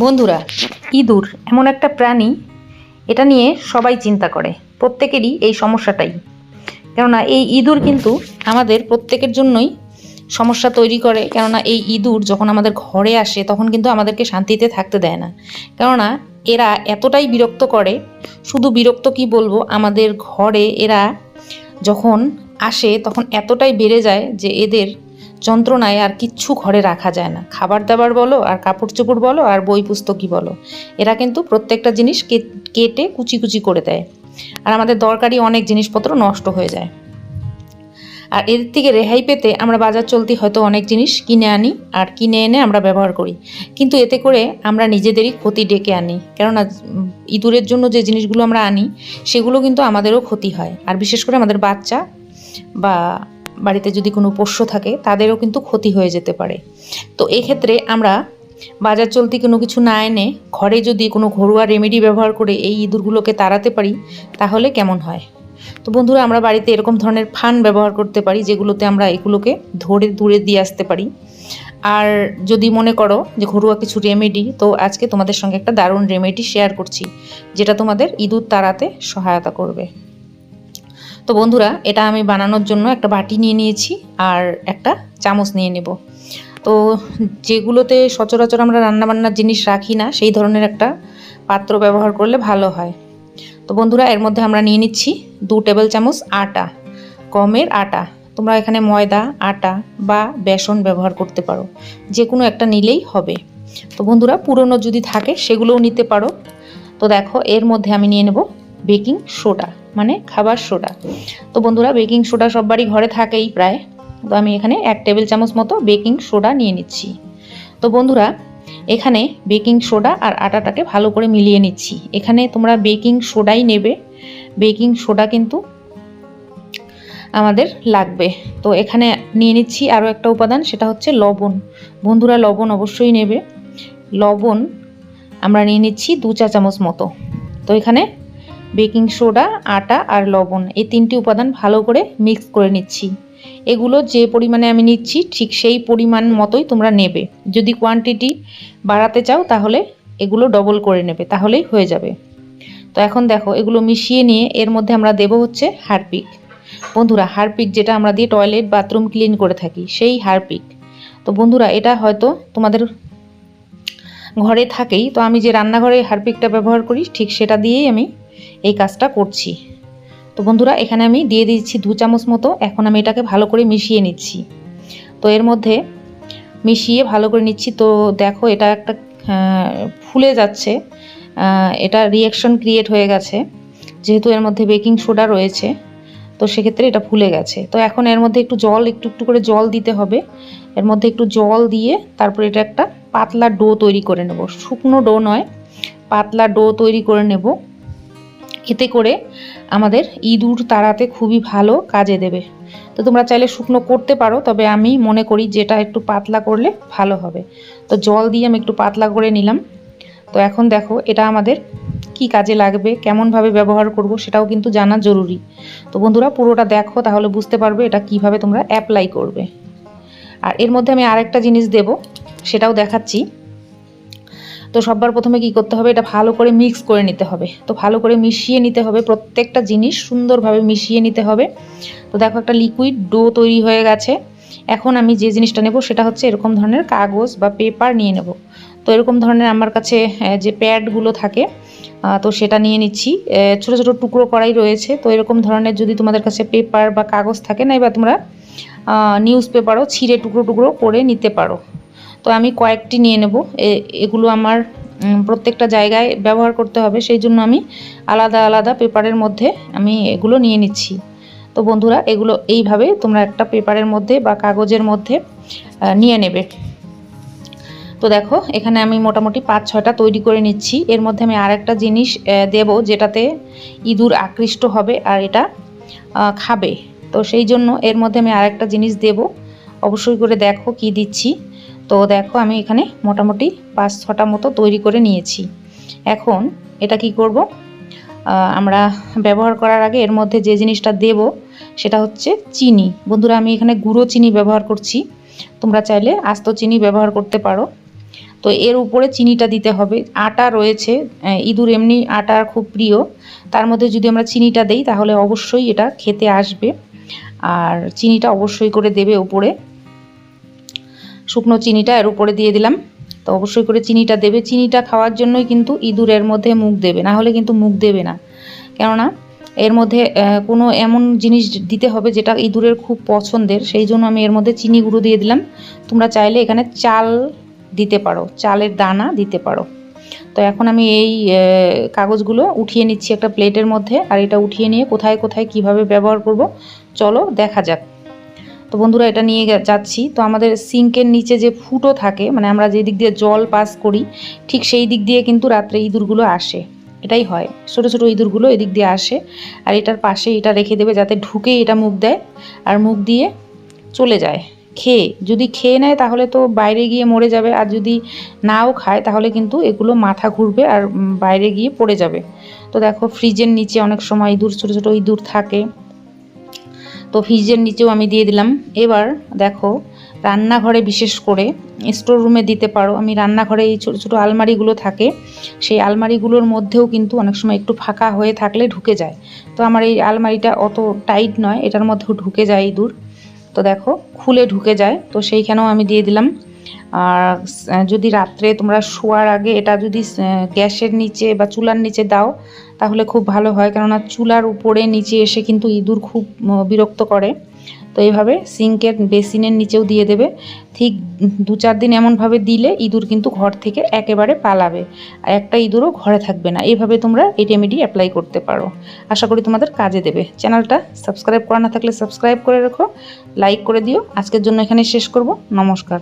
বন্ধুরা, ইঁদুর এমন একটা প্রাণী, এটা নিয়ে সবাই চিন্তা করে, প্রত্যেকেরই এই সমস্যাটাই। কেননা এই ইঁদুর কিন্তু আমাদের প্রত্যেকের জন্যই সমস্যা তৈরি করে, কেননা এই ইঁদুর যখন আমাদের ঘরে আসে, তখন কিন্তু আমাদেরকে শান্তিতে থাকতে দেয় না। কেননা এরা এতটাই বিরক্ত করে, শুধু বিরক্ত কি বলব, আমাদের ঘরে এরা যখন আসে, তখন এতটাই বেড়ে যায় যে এদের যন্ত্রণায় আর কিচ্ছু ঘরে রাখা যায় না। খাবার দাবার বলো, আর কাপড় চোপড় বলো, আর বই পুস্তকই বলো। এরা কিন্তু প্রত্যেকটা জিনিস কেটে কুচি কুচি করে দেয়। আর আমাদের দরকারি অনেক জিনিসপত্র নষ্ট হয়ে যায়। আর এদের থেকে রেহাই পেতে আমরা বাজার চলতি হয়তো অনেক জিনিস কিনে আনি, আর কিনে এনে আমরা ব্যবহার করি। কিন্তু এতে করে আমরা নিজেদেরই ক্ষতি ডেকে আনি। কেননা ইঁদুরের জন্য যে জিনিসগুলো আমরা আনি, সেগুলো কিন্তু আমাদেরও ক্ষতি হয়। আর বিশেষ করে আমাদের বাচ্চা বা বাড়িতে যদি কোনো পোষ্য থাকে, তাদেরও কিন্তু ক্ষতি হয়ে যেতে পারে। তো এক্ষেত্রে আমরা বাজার চলতি কোনো কিছু না এনে, ঘরে যদি কোনো ঘরোয়া রেমেডি ব্যবহার করে এই ইঁদুরগুলোকে তাড়াতে পারি, তাহলে কেমন হয়? তো বন্ধুরা, আমরা বাড়িতে এরকম ধরনের ফান ব্যবহার করতে পারি, যেগুলোতে আমরা এগুলোকে ধরে দূরে দিয়ে আসতে পারি। আর যদি মনে করো যে ঘরোয়া কিছু রেমেডি তো আজকে তোমাদের সঙ্গে একটা দারুণ রেমেডি শেয়ার করছি, যেটা তোমাদের ইঁদুর তাড়াতে সহায়তা করবে। তো বন্ধুরা, এটা আমি বানানোর জন্য একটা বাটি নিয়ে নিয়েছি আর একটা চামচ নিয়ে নেব। তো যেগুলোতে সচরাচর আমরা রান্নাবান্নার জিনিস রাখি না, সেই ধরনের একটা পাত্র ব্যবহার করলে ভালো হয়। তো বন্ধুরা, এর মধ্যে আমরা নিয়ে নিচ্ছি দু টেবিল চামচ আটা, গমের আটা। তোমরা এখানে ময়দা, আটা বা বেসন ব্যবহার করতে পারো যে কোনো একটা নিলেই হবে। তো বন্ধুরা, পুরনো যদি থাকে সেগুলোও নিতে পারো। তো দেখো, এর মধ্যে আমি নিয়ে নেব বেকিং সোডা মানে খাবার সোডা। তো বন্ধুরা, বেকিং সোডা সব বাড়ি ঘরে থাকেই প্রায়। তো আমি এখানে এক টেবিল চামচ মতো বেকিং সোডা নিয়ে নিচ্ছি। তো বন্ধুরা, এখানে বেকিং সোডা আর আটাটাকে ভালো করে মিলিয়ে নিচ্ছি। এখানে তোমরা বেকিং সোডাই নেবে। বেকিং সোডা কিন্তু আমাদের লাগবে। তো এখানে নিয়ে নিচ্ছি আরও একটা উপাদান, সেটা হচ্ছে লবণ। বন্ধুরা, লবণ অবশ্যই নেবে। লবণ আমরা নিয়ে নিচ্ছি দু চা চামচ মতো। তো এখানে বেকিং সোডা, আটা আর লবণ এই তিনটি উপাদান ভালো করে মিক্স করে নিচ্ছি। এগুলো যে পরিমাণে আমি নিচ্ছি, ঠিক সেই পরিমাণ মতোই তোমরা নেবে। যদি কোয়ান্টিটি বাড়াতে চাও তাহলে এগুলো ডবল করে নেবে, তাহলেই হয়ে যাবে। তো এখন দেখো, এগুলো মিশিয়ে নিয়ে এর মধ্যে আমরা দেব হচ্ছে হারপিক। বন্ধুরা, হারপিক যেটা আমরা দিয়ে টয়লেট বাথরুম ক্লিন করে থাকি, সেই হারপিক। তো বন্ধুরা, এটা হয়তো তোমাদের ঘরে থাকেই, তো আমি যে রান্নাঘরে হারপিকটা ব্যবহার করি, ঠিক সেটা দিয়েই আমি এই কাজটা করছি। তো বন্ধুরা, এখানে আমি দিয়ে দিচ্ছি দু চামচ মতো। এখন আমি এটাকে ভালো করে মিশিয়ে নিচ্ছি। তো এর মধ্যে মিশিয়ে ভালো করে নিচ্ছি। তো দেখো, এটা একটা ফুলে যাচ্ছে। এটা রিয়াকশন ক্রিয়েট হয়ে গেছে। যেহেতু এর মধ্যে বেকিং সোডা রয়েছে, তো সেক্ষেত্রে এটা ফুলে গেছে। তো এখন এর মধ্যে একটু জল, একটু একটু করে জল দিতে হবে। এর মধ্যে একটু জল দিয়ে তারপর এটা একটা পাতলা ডো তৈরি করে নেব। শুকনো ডো নয়, পাতলা ডো তৈরি করে নেব। এতে করে আমাদের ইঁদুর তাড়াতে খুবই ভালো কাজে দেবে। তো তোমরা চাইলে শুকনো করতে পারো, তবে আমি মনে করি যেটা একটু পাতলা করলে ভালো হবে। তো জল দিয়ে আমি একটু পাতলা করে নিলাম। তো এখন দেখো এটা আমাদের কি কাজে লাগবে, কেমনভাবে ব্যবহার করব সেটাও কিন্তু জানা জরুরি। তো বন্ধুরা পুরোটা দেখো, তাহলে বুঝতে পারবে এটা কীভাবে তোমরা অ্যাপ্লাই করবে। আর এর মধ্যে আমি আরেকটা জিনিস দেব, সেটাও দেখাচ্ছি। তো সবার প্রথমে কি করতে হবে? এটা ভালো করে মিক্স করে নিতে হবে। তো ভালো করে মিশিয়ে নিতে হবে। প্রত্যেকটা জিনিস সুন্দরভাবে মিশিয়ে নিতে হবে। তো দেখো একটা লিকুইড ডো তৈরি হয়ে গেছে। এখন আমি যে জিনিসটা নেব সেটা হচ্ছে এরকম ধরনের কাগজ বা পেপার নিয়ে নেব। তো এরকম ধরনের আমার কাছে যে প্যাডগুলো থাকে তো সেটা নিয়ে নিচ্ছি। ছোট ছোট টুকরো করাই রয়েছে। তো এরকম ধরনের যদি তোমাদের কাছে পেপার বা কাগজ থাকে না এবার তোমরা নিউজ পেপারও ছিঁড়ে টুকরো টুকরো করে নিতে পারো। তো আমি কয়েকটি নিয়ে নেব। এগুলো আমার প্রত্যেকটা জায়গায় ব্যবহার করতে হবে। সেই জন্য আমি আলাদা আলাদা পেপারের মধ্যে আমি এগুলো নিয়ে নিচ্ছি। তো বন্ধুরা, এগুলো এইভাবে তোমরা একটা পেপারের মধ্যে বা কাগজের মধ্যে নিয়ে নেবে। তো দেখো, এখানে আমি মোটামুটি পাঁচ, ছয়টা তৈরি করে নিচ্ছি। এর মধ্যে আমি আরেকটা জিনিস দেব যেটাতে ইঁদুর আকৃষ্ট হবে আর এটা খাবে। তো সেই জন্য এর মধ্যে আমি আরেকটা জিনিস দেব। অবশ্যই করে দেখো কি দিচ্ছি। তো দেখো আমি এখানে মোটামুটি পাঁচ ছটা মতো তৈরি করে নিয়েছি। এখন এটা কি করব? আমরা ব্যবহার করার আগে এর মধ্যে যে জিনিসটা দেব সেটা হচ্ছে চিনি। বন্ধুরা, আমি এখানে গুঁড়ো চিনি ব্যবহার করছি। তোমরা চাইলে আস্ত চিনি ব্যবহার করতে পারো। তো এর উপরে চিনিটা দিতে হবে। আটা রয়েছে। ইঁদুর এমনি আটা খুব প্রিয়। তার মধ্যে যদি আমরা চিনিটা দেই তাহলে অবশ্যই এটা খেতে আসবে। আর চিনিটা অবশ্যই করে দেবে উপরে। শুকনো চিনিটা এর উপরে দিয়ে দিলাম। তো অবশ্যই করে চিনিটা দেবে। চিনিটা খাওয়ার জন্যই কিন্তু ইঁদুরের মধ্যে মুখ দেবে, না হলে কিন্তু মুখ দেবে না। কেননা এর মধ্যে কোনো এমন জিনিস দিতে হবে যেটা ইঁদুরের খুব পছন্দের। সেই জন্য আমি এর মধ্যে চিনি গুঁড়ো দিয়ে দিলাম। তোমরা চাইলে এখানে চাল দিতে পারো, চালের দানা দিতে পারো। তো এখন আমি এই কাগজগুলো উঠিয়ে নিচ্ছি একটা প্লেটের মধ্যে। আর এটা উঠিয়ে নিয়ে কোথায় কোথায় কীভাবে ব্যবহার করব, চলো দেখা যাক। তো বন্ধুরা এটা নিয়ে যাচ্ছি। তো আমাদের সিঙ্কের নিচে যে ফুটো থাকে মানে আমরা যে দিক দিয়ে জল পাস করি, ঠিক সেই দিক দিয়ে কিন্তু রাত্রে ইঁদুরগুলো আসে। এটাই হয়। ছোটো ছোটো ইঁদুরগুলো এদিক দিয়ে আসে। আর এটার পাশে এটা রেখে দেবে যাতে ঢুকে এটা মুখ দেয় আর মুখ দিয়ে চলে যায়। খেয়ে। যদি খেয়ে নেয় তাহলে তো বাইরে গিয়ে মরে যাবে। আর যদি নাও খায় তাহলে কিন্তু এগুলো মাথা ঘুরবে আর বাইরে গিয়ে পড়ে যাবে। তো দেখো, ফ্রিজের নিচে অনেক সময় ইঁদুর, ছোটো ছোটো ইঁদুর থাকে। তো ফ্রিজের নিচেও আমি দিয়ে দিলাম। এবার দেখো, রান্নাঘরে বিশেষ করে স্টোর রুমে দিতে পারো। আমি রান্নাঘরে এই ছোটো ছোটো আলমারিগুলো থাকে, সেই আলমারিগুলোর মধ্যেও কিন্তু অনেক সময় একটু ফাঁকা হয়ে থাকলে ঢুকে যায়। তো আমার এই আলমারিটা অত টাইট নয়, এটার মধ্যেও ঢুকে যায় ইঁদুর। তো দেখো, খুলে ঢুকে যায়। তো সেইখানেও আমি দিয়ে দিলাম আর যদি রাত্রে তোমরা শোয়ার আগে এটা যদি গ্যাসের নিচে বা চুলার নিচে দাও, তাহলে খুব ভালো হয়। কেননা চুলার উপরে নিচে এসে কিন্তু ইঁদুর খুব বিরক্ত করে। তো এইভাবে সিঙ্কের বেসিনের নিচেও দিয়ে দেবে। ঠিক দু চার দিন এমনভাবে দিলে ইঁদুর কিন্তু ঘর থেকে একেবারে পালাবে। আর একটা ইঁদুরও ঘরে থাকবে না। এইভাবে তোমরা এই রেমেডি অ্যাপ্লাই করতে পারো। আশা করি তোমাদের কাজে দেবে। চ্যানেলটা সাবস্ক্রাইব করা না থাকলে সাবস্ক্রাইব করে রাখো, লাইক করে দিও। আজকের জন্য এখানে শেষ করব। নমস্কার।